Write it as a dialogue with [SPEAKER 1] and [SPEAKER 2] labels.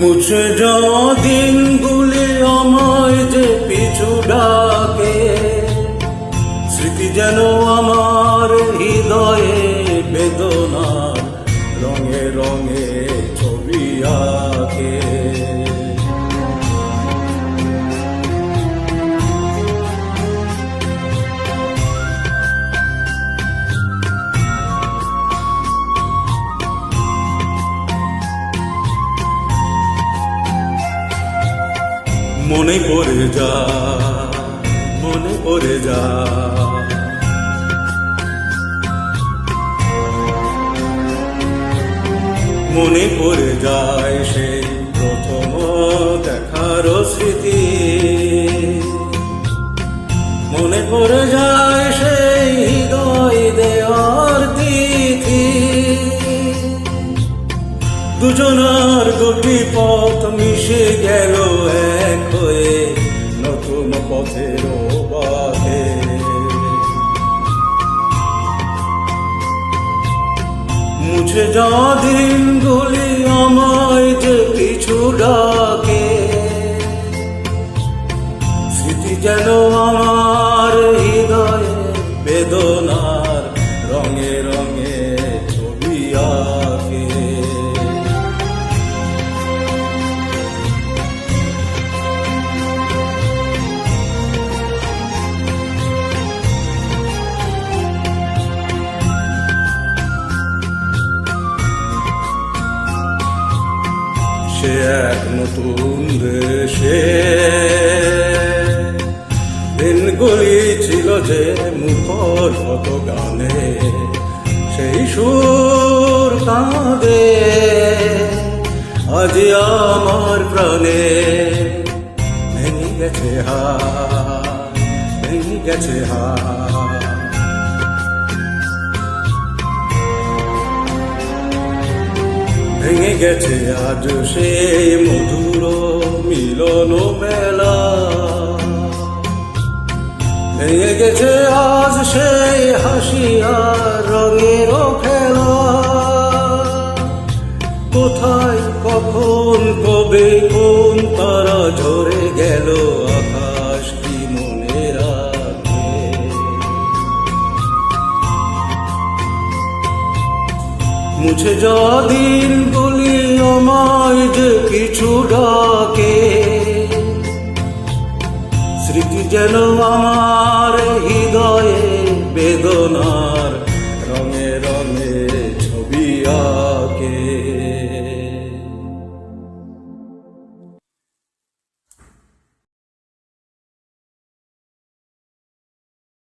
[SPEAKER 1] মুছে যাওয়া দিনগুলি আমায় যে পিছু ডাকে, স্মৃতি যেন আমার হৃদয়ে বেদনা রঙে রঙে ছবি আঁকে। মনে পড়ে যা মনে পড়ে যা। মনে পড়ে যায় সেই দুজনার দুটি পথ মিশে গেল এক হয়ে, নতুন পথের বাহে মুছে যাওয়া দিনগুলি আমায় যে কিছু ডাকে, স্মৃতি যেন আমার সে এক নতুন দেশে। দিনগুলি ছিল যে মুখর কত গানে সেই সুর কাঁদে। আজ আমার প্রাণে ভেঙে গেছে হা ভেঙে গেছে হা ভেঙে গেছে আজ সে মধুর মিলন মেলা। ভেঙে গেছে আজ সে হাসিয়া রঙের খেলা। কোথায়, কখন, কবে, কোন তারা ঝরে মুছে যদিন বলি আমায় যে কিছু ডাকে। স্মৃতি যেন আমার হৃদয়ে বেদনার